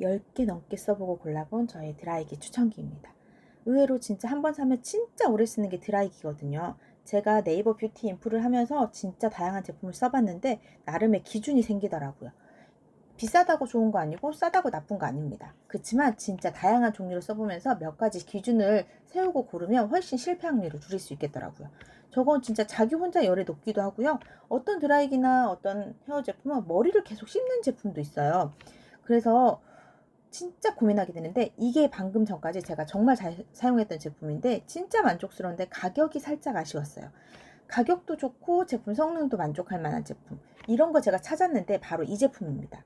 10개 넘게 써보고 골라본 저의 드라이기 추천기입니다. 의외로 진짜 한 번 사면 진짜 오래 쓰는 게 드라이기거든요. 제가 네이버 뷰티 인프를 하면서 진짜 다양한 제품을 써봤는데 나름의 기준이 생기더라고요. 비싸다고 좋은 거 아니고 싸다고 나쁜 거 아닙니다. 그렇지만 진짜 다양한 종류를 써보면서 몇 가지 기준을 세우고 고르면 훨씬 실패 확률을 줄일 수 있겠더라고요. 저건 진짜 자기 혼자 열에 녹기도 하고요. 어떤 드라이기나 어떤 헤어 제품은 머리를 계속 씹는 제품도 있어요. 그래서 진짜 고민하게 되는데 이게 방금 전까지 제가 정말 잘 사용했던 제품인데 진짜 만족스러운데 가격이 살짝 아쉬웠어요. 가격도 좋고 제품 성능도 만족할 만한 제품. 이런 거 제가 찾았는데 바로 이 제품입니다.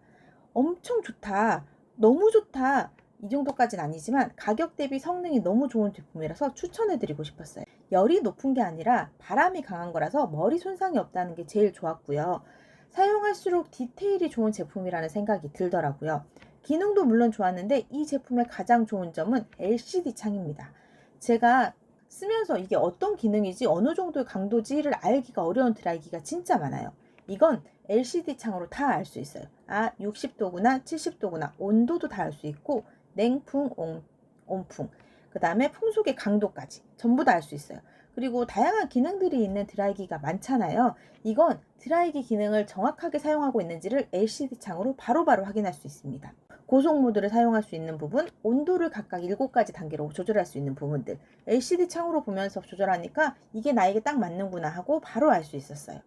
엄청 좋다. 너무 좋다. 이 정도까지는 아니지만 가격 대비 성능이 너무 좋은 제품이라서 추천해드리고 싶었어요. 열이 높은 게 아니라 바람이 강한 거라서 머리 손상이 없다는 게 제일 좋았고요. 사용할수록 디테일이 좋은 제품이라는 생각이 들더라고요. 기능도 물론 좋았는데 이 제품의 가장 좋은 점은 LCD 창입니다. 제가 쓰면서 이게 어떤 기능이지 어느 정도의 강도지를 알기가 어려운 드라이기가 진짜 많아요. 이건 LCD 창으로 다 알 수 있어요. 아, 60도구나 70도구나 온도도 다 알 수 있고 냉풍, 온, 온풍, 그 다음에 풍속의 강도까지 전부 다 알 수 있어요. 그리고 다양한 기능들이 있는 드라이기가 많잖아요. 이건 드라이기 기능을 정확하게 사용하고 있는지를 LCD 창으로 바로바로 확인할 수 있습니다. 고속 모드를 사용할 수 있는 부분, 온도를 각각 7가지 단계로 조절할 수 있는 부분들, LCD 창으로 보면서 조절하니까 이게 나에게 딱 맞는구나 하고 바로 알 수 있었어요.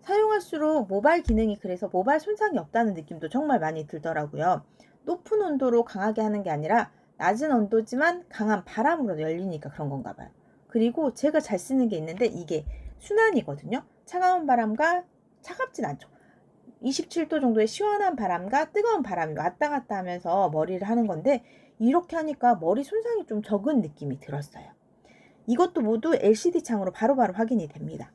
사용할수록 모발 기능이 그래서 모발 손상이 없다는 느낌도 정말 많이 들더라고요. 높은 온도로 강하게 하는 게 아니라 낮은 온도지만 강한 바람으로 열리니까 그런 건가 봐요. 그리고 제가 잘 쓰는 게 있는데 이게 순환이거든요. 차가운 바람과 차갑진 않죠. 27도 정도의 시원한 바람과 뜨거운 바람이 왔다 갔다 하면서 머리를 하는 건데 이렇게 하니까 머리 손상이 좀 적은 느낌이 들었어요. 이것도 모두 LCD 창으로 바로 바로 확인이 됩니다.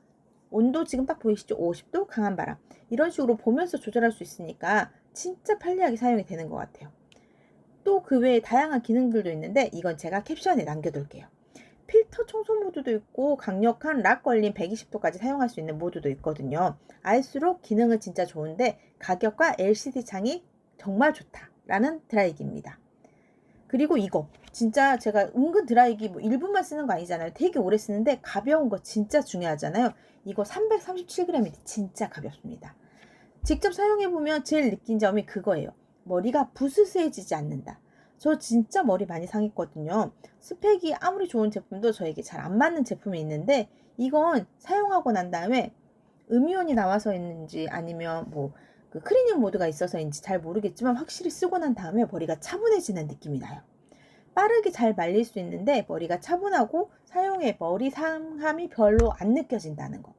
온도 지금 딱 보이시죠? 50도 강한 바람. 이런 식으로 보면서 조절할 수 있으니까 진짜 편리하게 사용이 되는 것 같아요. 또 그 외에 다양한 기능들도 있는데 이건 제가 캡션에 남겨둘게요. 필터 청소 모드도 있고 강력한 락 걸림 120도까지 사용할 수 있는 모드도 있거든요. 알수록 기능은 진짜 좋은데 가격과 LCD 창이 정말 좋다라는 드라이기입니다. 그리고 이거 진짜 제가 은근 드라이기 뭐 1분만 쓰는 거 아니잖아요. 되게 오래 쓰는데 가벼운 거 진짜 중요하잖아요. 이거 337g이 진짜 가볍습니다. 직접 사용해보면 제일 느낀 점이 그거예요. 머리가 부스스해지지 않는다. 저 진짜 머리 많이 상했거든요. 스펙이 아무리 좋은 제품도 저에게 잘 안 맞는 제품이 있는데 이건 사용하고 난 다음에 음이온이 나와서 있는지 아니면 뭐 그 크리닝 모드가 있어서인지 잘 모르겠지만 확실히 쓰고 난 다음에 머리가 차분해지는 느낌이 나요. 빠르게 잘 말릴 수 있는데 머리가 차분하고 사용해 머리 상함이 별로 안 느껴진다는 거.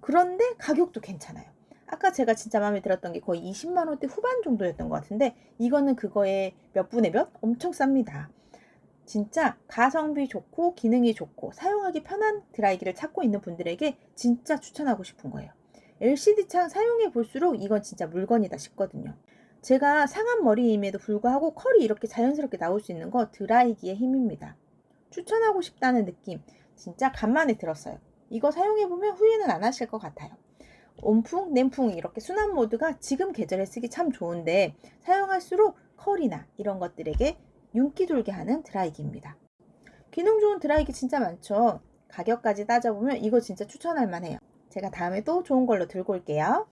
그런데 가격도 괜찮아요. 아까 제가 진짜 마음에 들었던 게 거의 20만 원대 후반 정도였던 것 같은데 이거는 그거의 몇 분의 몇 엄청 쌉니다. 진짜 가성비 좋고 기능이 좋고 사용하기 편한 드라이기를 찾고 있는 분들에게 진짜 추천하고 싶은 거예요. LCD 창 사용해 볼수록 이건 진짜 물건이다 싶거든요. 제가 상한 머리임에도 불구하고 컬이 이렇게 자연스럽게 나올 수 있는 거 드라이기의 힘입니다. 추천하고 싶다는 느낌 진짜 간만에 들었어요. 이거 사용해 보면 후회는 안 하실 것 같아요. 온풍, 냉풍 이렇게 순환 모드가 지금 계절에 쓰기 참 좋은데 사용할수록 컬이나 이런 것들에게 윤기 돌게 하는 드라이기입니다. 기능 좋은 드라이기 진짜 많죠. 가격까지 따져보면 이거 진짜 추천할 만해요. 제가 다음에 또 좋은 걸로 들고 올게요.